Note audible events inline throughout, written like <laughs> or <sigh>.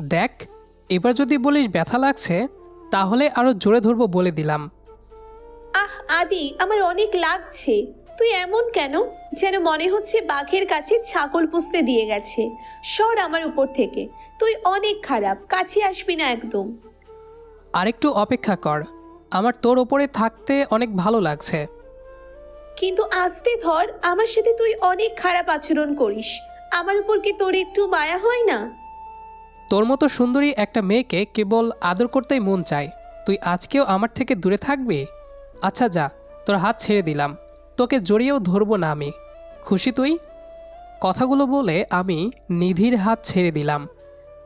দেখ এবার যদি বলিস ব্যথা লাগছে তাহলে আরও জোরে ধরবো বলে দিলাম। আহ আদি আমার অনেক লাগছে। তুই এমন কেন? যেন মনে হচ্ছে বাঘের কাছে ছাগল পুষতে দিয়ে গেছে। সর আমার উপর থেকে। তুই অনেক খারাপ কাছে আসবি না একদম। আরেকটু অপেক্ষা কর। আমার তোর ওপরে থাকতে অনেক ভালো লাগছে। কিন্তু আস্তে ধর আমার সাথে তুই অনেক খারাপ আচরণ করিস। আমার উপর কি তোর একটু মায়া হয় না? তোর মতো সুন্দরী একটা মেয়েকে কেবল আদর করতেই মন চায়। তুই আজকেও আমার থেকে দূরে থাকবি? আচ্ছা যা, তোর হাত ছেড়ে দিলাম। তোকে জড়িয়েও ধরবো না আমি। খুশি তুই? কথাগুলো বলে আমি নিধির হাত ছেড়ে দিলাম।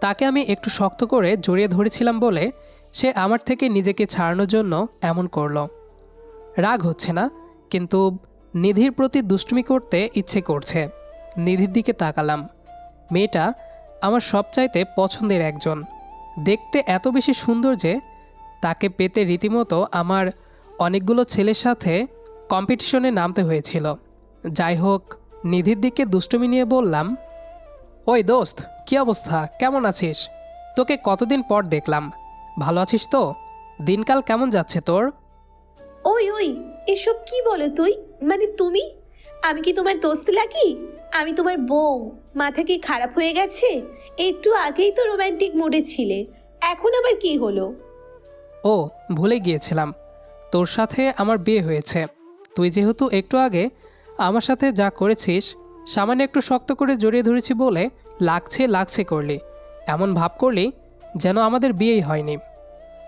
তাকে আমি একটু শক্ত করে জড়িয়ে ধরেছিলাম বলে সে আমার থেকে নিজেকে ছাড়ানোর জন্য এমন করল। রাগ হচ্ছে না, কিন্তু নিধির প্রতি দুষ্টুমি করতে ইচ্ছে করছে। নিধির দিকে তাকালাম। মেয়েটা আমার সবচাইতে পছন্দের একজন। দেখতে এত বেশি সুন্দর যে, তাকে পেতে রীতিমতো আমার অনেকগুলো ছেলের সাথে কম্পিটিশনে নামতে হয়েছিল। যাই হোক, নিধির দিকে দুষ্টুমি নিয়ে বললাম, ওই দোস্ত, কি অবস্থা? কেমন আছিস? তোকে কতদিন পর দেখলাম। ভালো আছিস তো? দিনকাল কেমন যাচ্ছে তোর? ওই ওই, এসব কি বলো তুই? মানে তুমি? আমি কি তোমার দোস্ত লাগি? আমি তোমার বউ। মাথা কি খারাপ হয়ে গেছে? একটু আগেই তো রোম্যান্টিক মুডে ছিলে। এখন আবার কি হলো? ও, ভুলে গিয়েছিলাম। তোর সাথে আমার বিয়ে হয়েছে। তুই যেহেতু একটু আগে আমার সাথে যা করেছিস, সামান্য একটু শক্ত করে জড়িয়ে ধরেছি বলে লাগছে লাগছে করলি। এমন ভাব করলি যেন আমাদের বিয়েই হয়নি।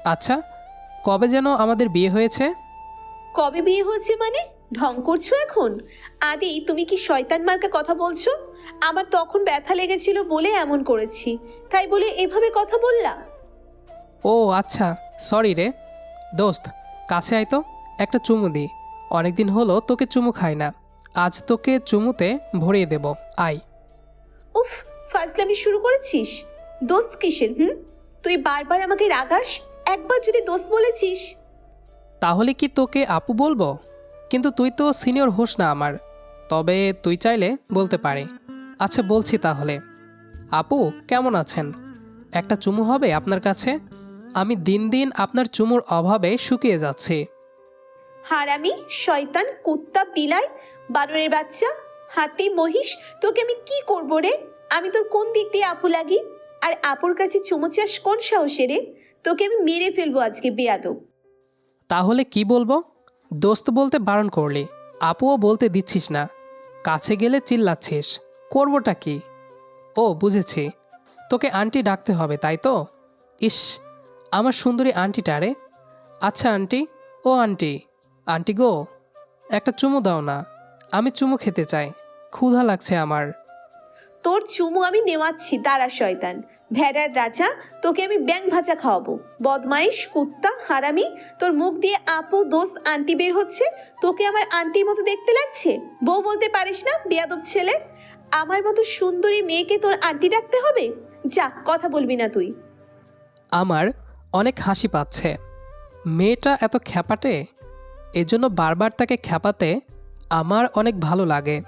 আচ্ছা কবে যেন আমাদের বিয়ে হয়েছে? কবে বিয়ে হয়েছে মানে? ঢং করছ এখন? আদি তুমি কি শয়তান মার্কা কথা বলছো? আমার তখন ব্যথা লেগেছিল বলে এমন করেছি। তাই বলে এভাবে কথা বললা? ও আচ্ছা সরি রে। দোস্ত কাছে আয় তো একটা চুমু দি। অনেকদিন হলো তোকে চুমু খাই না। আজ তোকে চুমুতে ভরিয়ে দেব আয়। উফ ফাজলামি শুরু করেছিস? দোস্ত কিসের হুম? তুই বারবার আমাকে রাগাস? একবার যদি দোস্ত বলেছিস। তাহলে কি তোকে আপু বলব? কিন্তু তুই তো সিনিয়র হোস না আমার। তবে তুই চাইলে বলতে পারে। আচ্ছা বলছি তাহলে। আপু, কেমন আছেন? একটা চুমু হবে আপনার কাছে? আমি দিন দিন আপনার চুমুর অভাবে শুকিয়ে যাচ্ছি। হারামি শয়তান, কুত্তা, বিলাই, বানরের বাচ্চা, হাতি, মহিষ, তোকে আমি কি করব রে? আমি তোর কোন দিক দিয়ে আপু লাগি? আর আপুর কাছে চুমু চাস কোন সাহসে রে? তোকে আমি মেরে ফেলব আজকে বেয়াদব। তাহলে কি বলব? দোস্ত বলতে বারণ করলি, আপুও বলতে দিচ্ছিস না। কাছে গেলে চিল্লাচ্ছিস, করবোটা কি? ও, বুঝেছি। তোকে আন্টি ডাকতে হবে, তাই তো? ইস, আমার সুন্দরী আন্টিটা রে। আচ্ছা আন্টি, ও আন্টি। আন্টি গো, একটা চুমু দাও না, আমি চুমু খেতে চাই, ক্ষুধা লাগছে আমার। তোর চুমু আমি নেওয়াচ্ছি, দাঁড়া, শয়তান। ভেড়ার রাজা, তোকে আমি ব্যাং ভাজা খাওয়াবো। বদমাইশ, কুত্তা, হারামি, তোর মুখ দিয়ে আপু, দোস্ত, আন্টি বের হচ্ছে। তোকে আমার আন্টির মতো দেখতে লাগছে? বউ বলতে পারিস না, বেয়াদব ছেলে? আমার মতো সুন্দরী মেয়েকে তোর আন্টি ডাকতে হবে? যা, কথা বলবি না তুই। আমার অনেক হাসি পাচ্ছে। মেয়েটা এত খ্যাপাটে? এজন্য বারবার তাকে খ্যাপাতে আমার অনেক ভালো লাগে।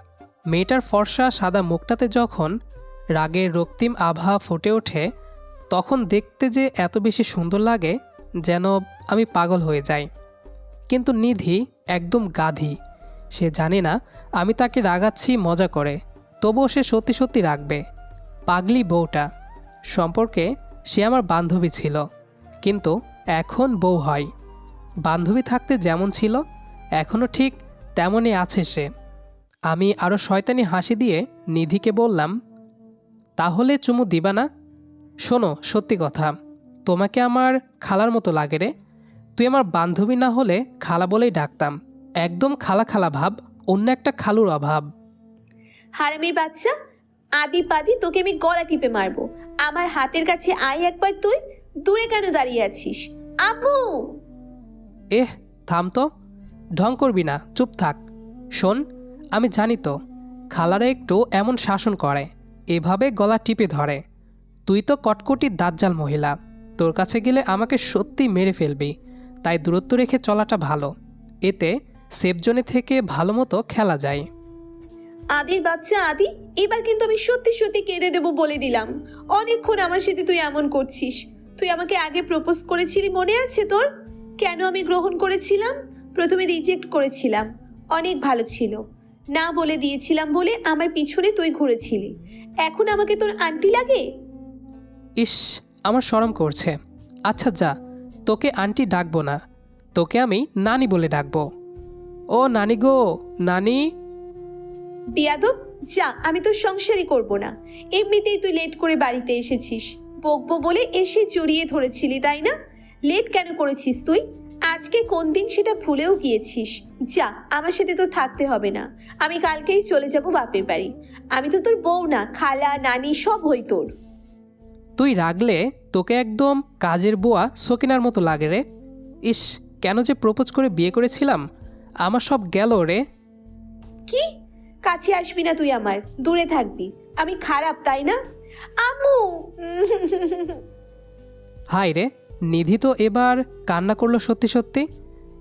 মেয়েটার ফর্সা, সাদা মুখটাতে যখন রাগের রক্তিম আভা ফুটে ওঠে, তখন দেখতে যে এত বেশি সুন্দর লাগে যেন আমি পাগল হয়ে যাই। কিন্তু নিধি একদম গাধি। সে জানে না আমি তাকে রাগাচ্ছি, মজা করে। তবুও সে সত্যি সত্যি রাখবে পাগলি বউটা। সম্পর্কে সে আমার বান্ধবী ছিল। কিন্তু এখন বউ হয়। বান্ধবী থাকতে যেমন ছিল এখনও ঠিক তেমনই আছে সে। আমি আরও শয়তানি হাসি দিয়ে নিধিকে বললাম তাহলে চুমু দিবা না? শোনো সত্যি কথা তোমাকে আমার খালার মতো লাগে রে। তুই আমার বান্ধবী না হলে খালা বলেই ডাকতাম। একদম খালা খালা ভাব অন্য একটা খালুর অভাব। হারামির বাচ্চা আদি পাদি তোকে আমি গলা টিপে মারবো। আমার হাতের কাছে আয় একবার তুই দূরে কেন দাঁড়িয়ে আছিস? আপু এহ থাম তো ঢং করবি না চুপ থাক। শোন আমি জানি তো খালারা একটু এমন শাসন করে। এভাবে গলা টিপে ধরে, তুই তো কটকটি দাজ্জাল মহিলা, তোর কাছে গেলে আমাকে সত্যি মেরে ফেলবি, তাই দূরত্ব রেখে চলাটা ভালো, এতে সেফ জোনে থেকে ভালো মতো খেলা যায়। আদির বাচ্চা আদি, এবার কিন্তু আমি সত্যি সত্যি কেঁদে দেবো বলে দিলাম। অনেকক্ষণ আমার সাথে তুই এমন করছিস। তুই আমাকে আগে প্রপোজ করেছিলি মনে আছে তোর? কেন আমি গ্রহণ করেছিলাম? প্রথমে রিজেক্ট করেছিলাম। অনেক ভালো ছিল। না বলে দিয়েছিলাম বলে আমার পিছনে তুই ঘুরেছিলি। এখন আমাকে তোর আন্টি লাগে? ইস আমার শরম করছে। আচ্ছা যা তোকে আন্টি ডাকবো না। তোকে আমি নানি বলে ডাকবো। ও নানি গো নানি? বিয়াদব যা আমি তোর সংসারই করব না। এমনিতেই তুই লেট করে বাড়িতে এসেছিস। বকবো বলে এসে জড়িয়ে ধরেছিলি তাই না? লেট কেন করেছিস তুই? আজকে কোন দিন সেটা ভুলেও গিয়েছিস? যা আমার সাথে তো থাকতে হবে না। আমি কালকেই চলে যাব বাপের বাড়ি। আমি তো তোর বউ না খালা নানি সব হই তোর। তুই রাগলে তোকে একদম কাজের বুয়া সকিনার মতো লাগে রে। ইস কেন যে প্রপোজ করে বিয়ে করেছিলাম আমার সব গেল রে। কি? কাছে আসবি না তুই আমার দূরে থাকবি। আমি খারাপ তাই না? আম্মু! হাই রে নিধি তো এবার কান্না করল সত্যি সত্যি।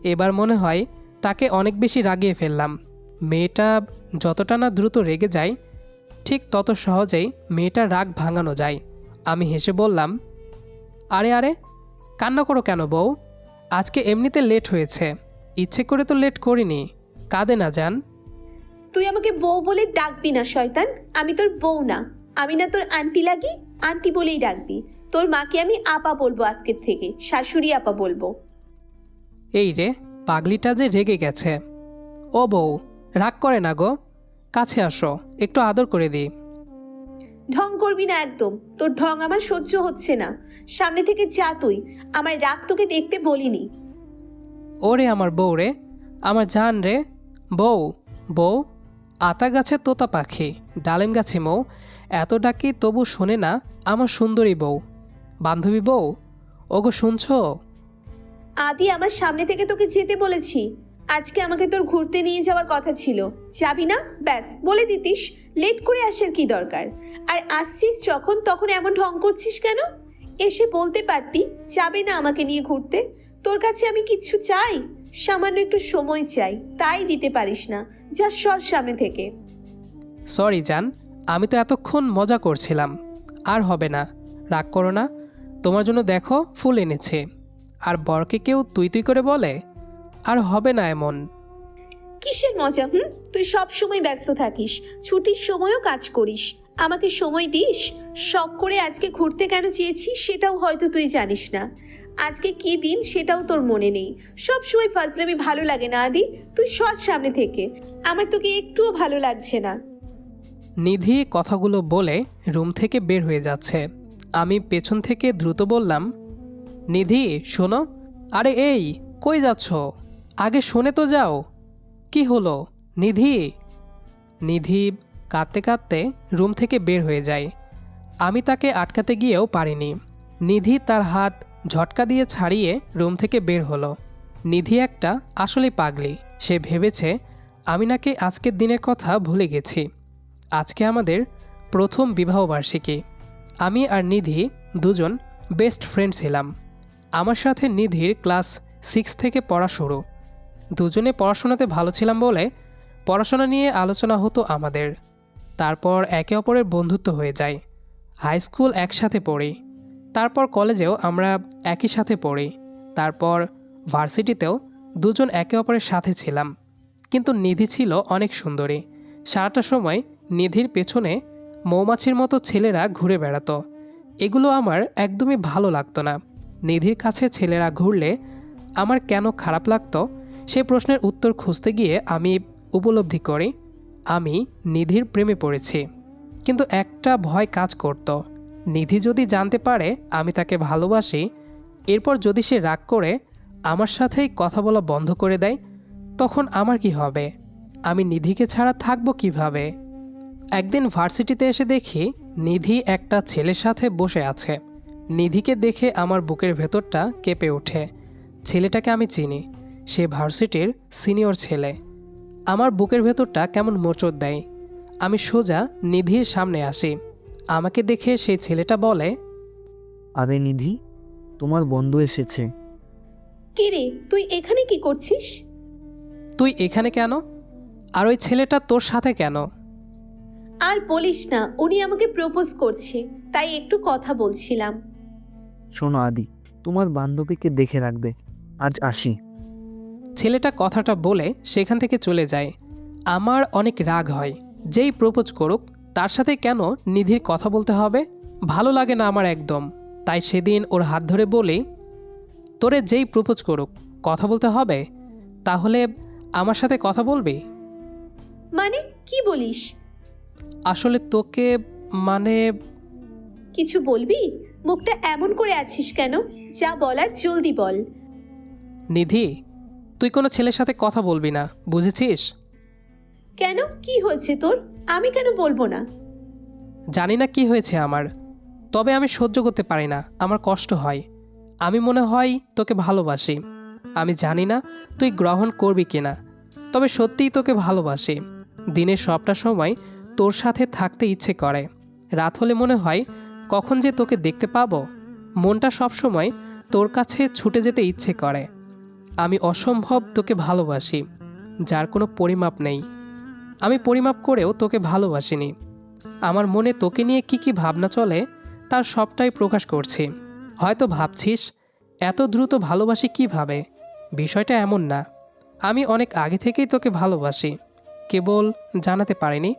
এবার মনে হয় তাকে অনেক বেশি রাগিয়ে ফেললাম। মেয়েটা যতটা না দ্রুত রেগে যায়, ঠিক তত সহজেই মেয়েটার রাগ ভাঙানো যায়। আমি হেসে বললাম, আরে আরে, কান্না করো কেন বউ? আজকে এমনিতে লেট হয়েছে। ইচ্ছে করে তো লেট করিনি। কাঁদে না যান। তুই আমাকে বউ বলে ডাকবি না, শয়তান। আমি তোর বউ না। আমি না তোর আন্টি লাগি, আন্টি বলেই ডাকবি। তোর মাকে আমি আপা বলব আজকের থেকে শাশুড়ি আপা বলব। এই রে পাগলিটা যে রেগে গেছে। ও বউ রাগ করে না গো। কাছে আসো একটু আদর করে দিই। ঢং করবি না একদম তোর ঢং আমার সহ্য হচ্ছে না। সামনে থেকে যা তুই আমার রাগ তোকে দেখতে বলিনি। ওরে আমার বউ রে আমার জান রে। বউ বউ আতা গাছে তোতা পাখি ডালিম গাছে মৌ এত ডাকি তবু শোনে না আমার সুন্দরী বউ। বান্ধবী বউ? ওগো শুনছো? আদি আমার সামনে থেকে তোকে যেতে বলেছি। আজকে আমাকে তোর ঘুরতে নিয়ে যাওয়ার কথা ছিল। যাবি না? ব্যাস বলে দিতিস। লেট করে আসার কি দরকার? আর আসছিস যখন তখন এমন ঢং করছিস কেন? এসে বলতে পারতি যাবে না আমাকে নিয়ে ঘুরতে। তোর কাছে আমি কিচ্ছু চাই? সামান্য একটু সময় চাই। তাই দিতে পারিস না। যা সর সামনে থেকে। সরি জান। আমি তো এতক্ষণ মজা করছিলাম। আর হবে না। রাগ করো না। তোমার জন্য দেখো ফুল এনেছে। আর বরকে কেউ তুই তুই করে বলে আর হবে না এমন। কিসের মজা হুম? তুই সব সময় ব্যস্ত থাকিস ছুটির সময়ও কাজ করিস। আমাকে সময় দিস? শখ করে আজকে ঘুরতে কেন চেয়েছিস সেটাও হয়তো তুই জানিস না। আজকে কি দিন সেটাও তোর মনে নেই। সব সময় ফাজলামি ভালো লাগে না আদি। তুই সর সামনে থেকে। আমার তোকে একটুও ভালো লাগছে না। নিধি কথাগুলো বলে রুম থেকে বের হয়ে যাচ্ছে। আমি পেছন থেকে দ্রুত বললাম, নিধি, শোনো। আরে এই, কই যাচ্ছ? আগে শুনে তো যাও। কি হলো? নিধি? নিধি কাঁদতে কাঁদতে রুম থেকে বের হয়ে যায়। আমি তাকে আটকাতে গিয়েও পারিনি। নিধি তার হাত ঝটকা দিয়ে ছাড়িয়ে রুম থেকে বের হলো। নিধি একটা আসলে পাগলি। সে ভেবেছে, আমি নাকি আজকের দিনের কথা ভুলে গেছি। আজকে আমাদের প্রথম বিবাহবার্ষিকী। আমি আর নিধি দুজন বেস্ট ফ্রেন্ড ছিলাম। আমার সাথে নিধির ক্লাস সিক্স থেকে পড়া শুরু। দুজনে পড়াশোনাতে ভালো ছিলাম বলে পড়াশোনা নিয়ে আলোচনা হতো আমাদের। তারপর একে অপরের বন্ধুত্ব হয়ে যায়। হাই স্কুল একসাথে পড়ি। তারপর কলেজেও আমরা একই সাথে পড়ি। তারপর ভার্সিটিতেও দুজন একে অপরের সাথে ছিলাম। কিন্তু নিধি ছিল অনেক সুন্দরী। সারাটা সময় নিধির পেছনে মৌমাছির মতো ছেলেরা ঘুরে বেড়াতো। এগুলো আমার একদমই ভালো লাগতো না। নিধির কাছে ছেলেরা ঘুরলে আমার কেন খারাপ লাগতো? সে প্রশ্নের উত্তর খুঁজতে গিয়ে আমি উপলব্ধি করি, আমি নিধির প্রেমে পড়েছি। কিন্তু একটা ভয় কাজ করত। নিধি যদি জানতে পারে আমি তাকে ভালোবাসি, এরপর যদি সে রাগ করে, আমার সাথেই কথা বলা বন্ধ করে দেয়, তখন আমার কি হবে? আমি নিধিকে ছাড়া থাকব কীভাবে? একদিন ভার্সিটিতে এসে দেখি নিধি একটা ছেলের সাথে বসে আছে। নিধিকে দেখে আমার বুকের ভেতরটা কেঁপে ওঠে। ছেলেটাকে আমি চিনি। সে ভার্সিটির সিনিয়র ছেলে। আমার বুকের ভেতরটা কেমন মোচড় দেয়। আমি সোজা নিধির সামনে আসি। আমাকে দেখে সেই ছেলেটা বলে আরে নিধি তোমার বন্ধু এসেছে। কে রে তুই এখানে কি করছিস? তুই এখানে কেন? আর ওই ছেলেটা তোর সাথে কেন? আর বলিস না উনি আমাকে প্রপোজ করছে তাই একটু কথা বলছিলাম। শোনো আদি তোমার বান্ধবীকে দেখে রাখবে আজ আসি। ছেলেটা কথাটা বলে সেখান থেকে চলে যায়। আমার অনেক রাগ হয় যেই প্রপোজ করুক তার সাথে কেন নিধির কথা বলতে হবে? ভালো লাগে না আমার একদম তাই সেদিন ওর হাত ধরে বলি তোরে যেই প্রপোজ করুক কথা বলতে হবে? তাহলে আমার সাথে কথা বলবি? মানে কি বলিস? আসলে তোকে মানে কিছু বলবি? মুখটা এমন করে আছিস কেন? যা বলার জলদি বল। নিধি তুই কোনো ছেলের সাথে কথা বলবি না বুঝেছিস? কেন? কি হয়েছে তোর? আমি কেন বলব না? জানি না কি হয়েছে আমার তবে আমি সহ্য করতে পারি না আমার কষ্ট হয়। আমি মনে হয় তোকে ভালোবাসি। আমি জানি না তুই গ্রহণ করবি কিনা তবে সত্যিই তোকে ভালোবাসি। দিনের সবটা সময় তোর সাথে থাকতে ইচ্ছে করে। রাত হলে মনে হয়, কখন যে তোকে দেখতে পাবো? মনটা সবসময় তোর কাছে ছুটে যেতে ইচ্ছে করে। আমি অসম্ভব তোকে ভালোবাসি, যার কোনো পরিমাপ নেই। আমি পরিমাপ করেও তোকে ভালোবাসিনি। আমার মনে তোকে নিয়ে কি কি ভাবনা চলে, তার সবটাই প্রকাশ করছি। হয়তো ভাবছিস, এত দ্রুত ভালোবাসি কীভাবে? বিষয়টা এমন না। আমি অনেক আগে থেকেই তোকে ভালোবাসি। কেবল জানাতে পারিনি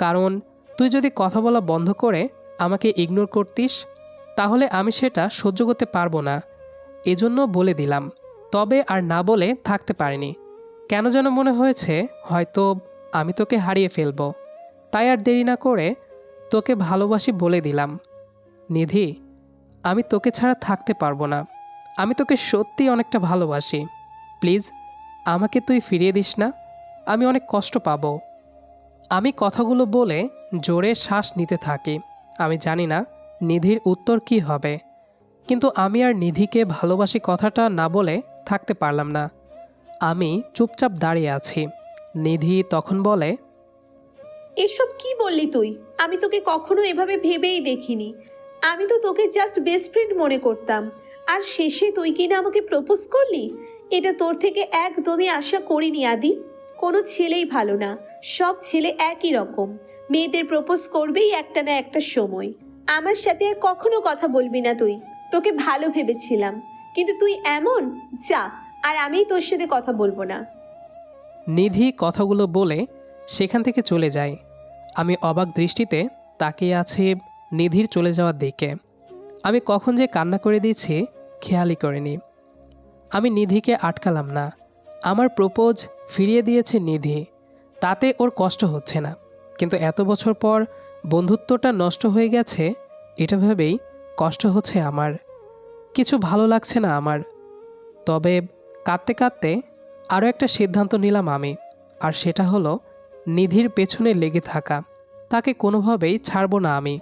কারণ তুই যদি কথা বলা বন্ধ করে আমাকে ইগনোর করতিস, তাহলে আমি সেটা সহ্য করতে পারব না। এজন্য বলে দিলাম, তবে আর না বলে থাকতে পারিনি। কেন যেন মনে হয়েছে, হয়তো আমি তোকে হারিয়ে ফেলব। তাই আর দেরি না করে তোকে ভালোবাসি বলে দিলাম। নিধি, আমি তোকে ছাড়া থাকতে পারব না। আমি তোকে সত্যি অনেকটা ভালোবাসি। প্লিজ, আমাকে তুই ফিরিয়ে দিস না। আমি অনেক কষ্ট পাবো। আমি কথাগুলো বলে জোরে শ্বাস নিতে থাকি। আমি জানি না নিধির উত্তর কি হবে। কিন্তু আমি আর নিধিকে ভালোবাসি কথাটা না বলে থাকতে পারলাম না। আমি চুপচাপ দাঁড়িয়ে আছি। নিধি তখন বলে, এসব কি বললি তুই? আমি তোকে কখনো এভাবে ভেবেই দেখিনি। আমি তো তোকে জাস্ট বেস্ট ফ্রেন্ড মনে করতাম। আর শেষে তুই কিনা আমাকে প্রপোজ করলি? এটা তোর থেকে একদমই আশা করিনি, আদি। কোনো ছেলেই ভালো না। সব ছেলে একই রকম। মেয়েদের প্রপোজ করবেই একটা না একটা সময়। আমার সাথে আর কখনো কথা বলবি না তুই। তোকে ভালো ভেবেছিলাম। কিন্তু তুই এমন? যা, আর আমি তোর সাথে কথা বলব না। নিধি কথাগুলো বলে সেখান থেকে চলে যায়। আমি অবাক দৃষ্টিতে তাকিয়ে আছে নিধির চলে যাওয়ার দিকে। আমি কখন যে কান্না করে দিয়েছি, খেয়ালই করিনি। আমি নিধিকে আটকালাম না। আমার প্রপোজ ফিরিয়ে দিয়েছে নিধি। তাতে ওর কষ্ট হচ্ছে না। কিন্তু এত বছর পর বন্ধুত্বটা নষ্ট হয়ে গেছে, এটা ভেবেই কষ্ট হচ্ছে আমার। কিছু ভালো লাগছে না আমার। তবে কাঁদতে কাঁদতে আরও একটা সিদ্ধান্ত নিলাম আমি, আর সেটা হলো নিধির পেছনে লেগে থাকা। তাকে কোনোভাবেই ছাড়বো না আমি।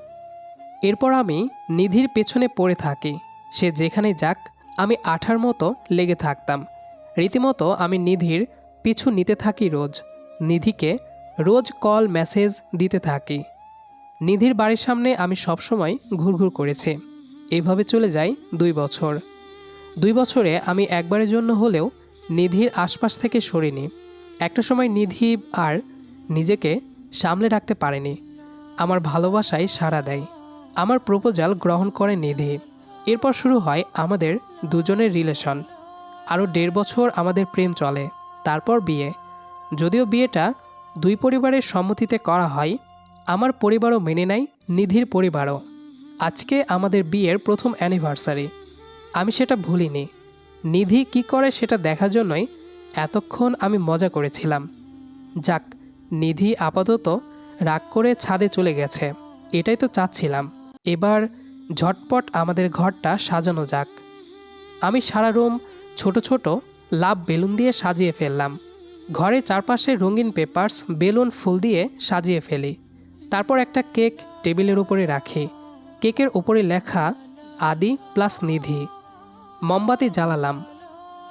এরপর আমি নিধির পেছনে পড়ে থাকি। সে যেখানে যাক, আমি আঠার মতো লেগে থাকতাম। রীতিমতো আমি নিধির পিছু নিতে থাকি রোজ। নিধিকে রোজ কল, মেসেজ দিতে থাকি। নিধির বাড়ির সামনে আমি সবসময় ঘুরঘুর করেছি। এইভাবে চলে যাই দুই বছর। দুই বছরে আমি একবারের জন্য হলেও নিধির আশপাশ থেকে সরিনি। একটা সময় নিধি আর নিজেকে সামলে রাখতে পারেনি। আমার ভালোবাসায় সাড়া দেয়। আমার প্রপোজাল গ্রহণ করে নিধি। এরপর শুরু হয় আমাদের দুজনের রিলেশন। আরও দেড় বছর আমাদের প্রেম চলে, তারপর বিয়ে। যদিও বিয়েটা দুই পরিবারের সম্মতিতে করা হয়, আমার পরিবারও মেনে নেয়, নিধির পরিবারও। আজকে আমাদের বিয়ের প্রথম অ্যানিভার্সারি। আমি সেটা ভুলিনি। নিধি কি করে সেটা দেখার জন্যই এতক্ষণ আমি মজা করেছিলাম। যাক, নিধি আপাতত রাগ করে ছাদে চলে গেছে, এটাই তো চাচ্ছিলাম। এবার ঝটপট আমাদের ঘরটা সাজানো যাক। আমি সারা রুম ছোট ছোট লাভ বেলুন দিয়ে সাজিয়ে ফেললাম। ঘরের চারপাশে রঙিন পেপার্স, বেলুন, ফুল দিয়ে সাজিয়ে ফেলি। তারপর একটা কেক টেবিলের উপরে রাখি। কেকের উপরে লেখা, আদি প্লাস নিধি। মোমবাতি জ্বালালাম।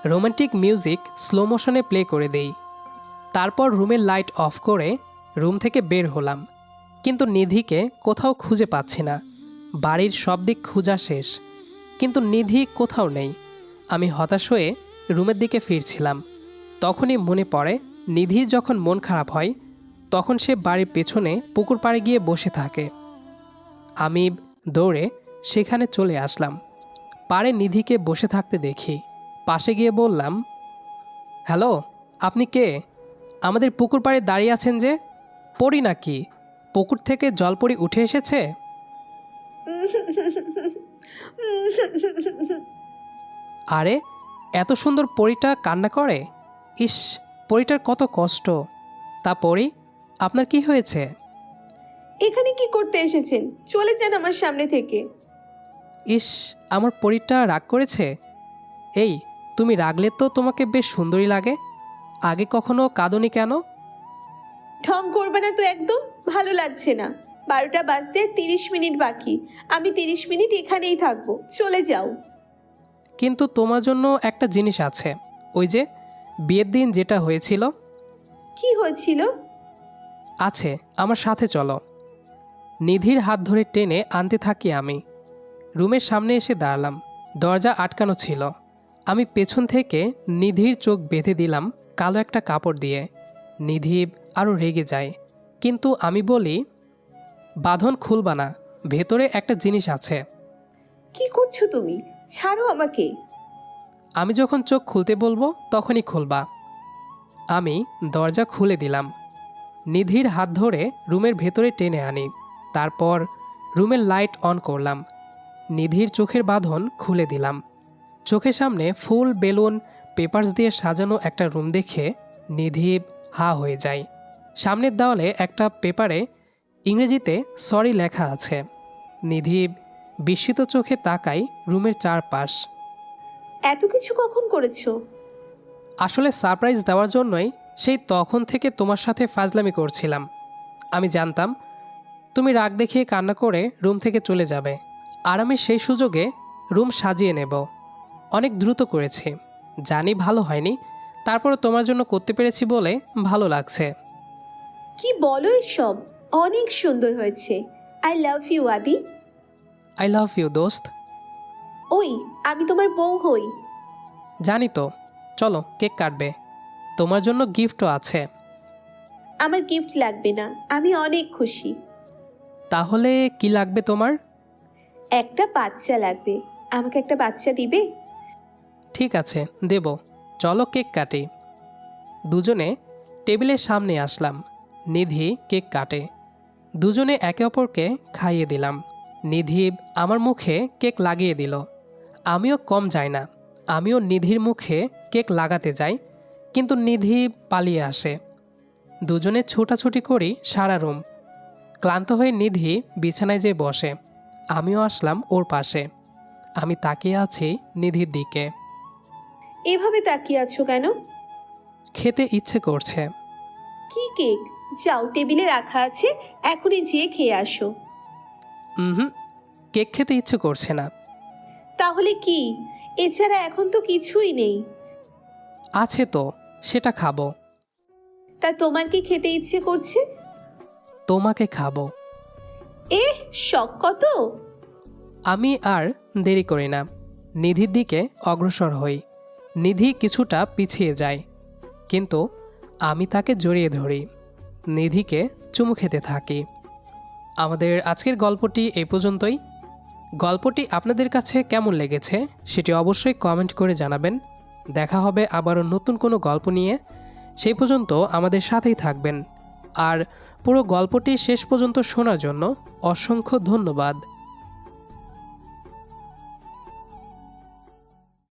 রোমান্টিক মিউজিক স্লো মোশনে প্লে করে দেই। তারপর রুমের লাইট অফ করে রুম থেকে বের হলাম। কিন্তু নিধিকে কোথাও খুঁজে পাচ্ছি না। বাড়ির সব দিক খোঁজা শেষ। কিন্তু নিধি কোথাও নেই। আমি হতাশ হয়ে রুমের দিকে ফিরছিলাম। তখনই মনে পড়ে, নিধির যখন মন খারাপ হয়, তখন সে বাড়ির পেছনে পুকুর পাড়ে গিয়ে বসে থাকে। আমি দৌড়ে সেখানে চলে আসলাম। পাড়ে নিধিকে বসে থাকতে দেখি। পাশে গিয়ে বললাম, হ্যালো, আপনি কে? আমাদের পুকুর পাড়ে দাঁড়িয়ে আছেন যে? পড়ি নাকি? পুকুর থেকে জল জলপরি উঠে এসেছে? <laughs> আরে এত সুন্দর পরিটা কান্না করে? ইস পরিটার কত কষ্ট। তা পরি আপনার কি হয়েছে? এখানে কি করতে এসেছেন? চলে যান আমার সামনে থেকে। ইস আমার পরিটা রাগ করেছে? এই তুমি রাগলে তো তোমাকে বেশ সুন্দরী লাগে। আগে কখনো কাঁদনি কেন? ঢং করবে না তো একদম? ভালো লাগছে না। বারোটা বাজতে তিরিশ মিনিট বাকি। আমি তিরিশ মিনিট এখানেই থাকব। চলে যাও। কিন্তু তোমার জন্য একটা জিনিস আছে। ওই যে বিয়ের দিন যেটা হয়েছিল। কি হয়েছিল? আছে আমার সাথে চলো। নিধির হাত ধরে টেনে আনতে থাকি আমি। রুমের সামনে এসে দাঁড়ালাম। দরজা আটকানো ছিল। আমি পেছন থেকে নিধির চোখ বেঁধে দিলাম কালো একটা কাপড় দিয়ে। নিধি আরও রেগে যায়। কিন্তু আমি বলি বাঁধন খুলবা না ভেতরে একটা জিনিস আছে। কি করছ তুমি? ছাড়ো আমাকে। আমি যখন চোখ খুলতে বলব, তখনই খুলবা। আমি দরজা খুলে দিলাম। নিধির হাত ধরে রুমের ভেতরে টেনে আনি। তারপর রুমের লাইট অন করলাম। নিধির চোখের বাঁধন খুলে দিলাম। চোখের সামনে ফুল, বেলুন, পেপারস দিয়ে সাজানো একটা রুম দেখে নিধি হা হয়ে যায়। সামনের দেওয়ালে একটা পেপারে ইংরেজিতে সরি লেখা আছে। নিধি বিস্মিত চোখে তাকাই রুমের চারপাশ। এত কিছু কখন করেছ? আসলে সারপ্রাইজ দেওয়ার জন্যই সেই তখন থেকে তোমার সাথে ফাজলামি করছিলাম। আমি জানতাম তুমি রাগ দেখিয়ে কান্না করে রুম থেকে চলে যাবে। আর আমি সেই সুযোগে রুম সাজিয়ে নেব। অনেক দ্রুত করেছি। জানি ভালো হয়নি তারপরে তোমার জন্য করতে পেরেছি বলে ভালো লাগছে। কি বলো এসব? অনেক সুন্দর হয়েছে। I love you Adi. I love you দোস্ত। ওই আমি তোমার বউ হই। জানি তো। চলো কেক কাটবে। তোমার জন্য গিফটও আছে। আমার গিফট লাগবে না আমি অনেক খুশি। তাহলে কি লাগবে তোমার? একটা বাচ্চা লাগবে। আমাকে একটা বাচ্চা দিবে? ঠিক আছে দেব। চলো কেক কাটি। দুজনে টেবিলের সামনে আসলাম। নিধি কেক কাটে। দুজনে একে অপরকে খাইয়ে দিলাম। নিধি আমার মুখে কেক লাগিয়ে দিল। আমিও কম যাই না। আমিও নিধির মুখে কেক লাগাতে যাই কিন্তু নিধি পালিয়ে আসে। দুজনে ছোটাছুটি করি সারা রুম। ক্লান্ত হয়ে নিধি বিছানায় যেয়ে বসে। আমিও আসলাম ওর পাশে। আমি তাকিয়ে আছি নিধির দিকে। এভাবে তাকিয়ে আছো কেন? খেতে ইচ্ছে করছে। কি কেক? যাও টেবিলে রাখা আছে এখনই যেয়ে খেয়ে আসো। হুম কেক খেতে ইচ্ছে করছে না। তাহলে কি? এছাড়া এখন তো কিছুই নেই। আছে তো সেটা খাব। তা তোমার কি খেতে ইচ্ছে করছে? তোমাকে খাব। এ শখ কত? আমি আর দেরি করি না। নিধির দিকে অগ্রসর হই। নিধি কিছুটা পিছিয়ে যায়। কিন্তু আমি তাকে জড়িয়ে ধরি। নিধিকে চুমু খেতে থাকি। আমাদের আজকের গল্পটি এই পর্যন্তই। গল্পটি আপনাদের কাছে কেমন লেগেছে সেটি অবশ্যই কমেন্ট করে জানাবেন। দেখা হবে আবারও নতুন কোনো গল্প নিয়ে। সেই পর্যন্ত আমাদের সাথেই থাকবেন। আর পুরো গল্পটি শেষ পর্যন্ত শোনার জন্য অসংখ্য ধন্যবাদ।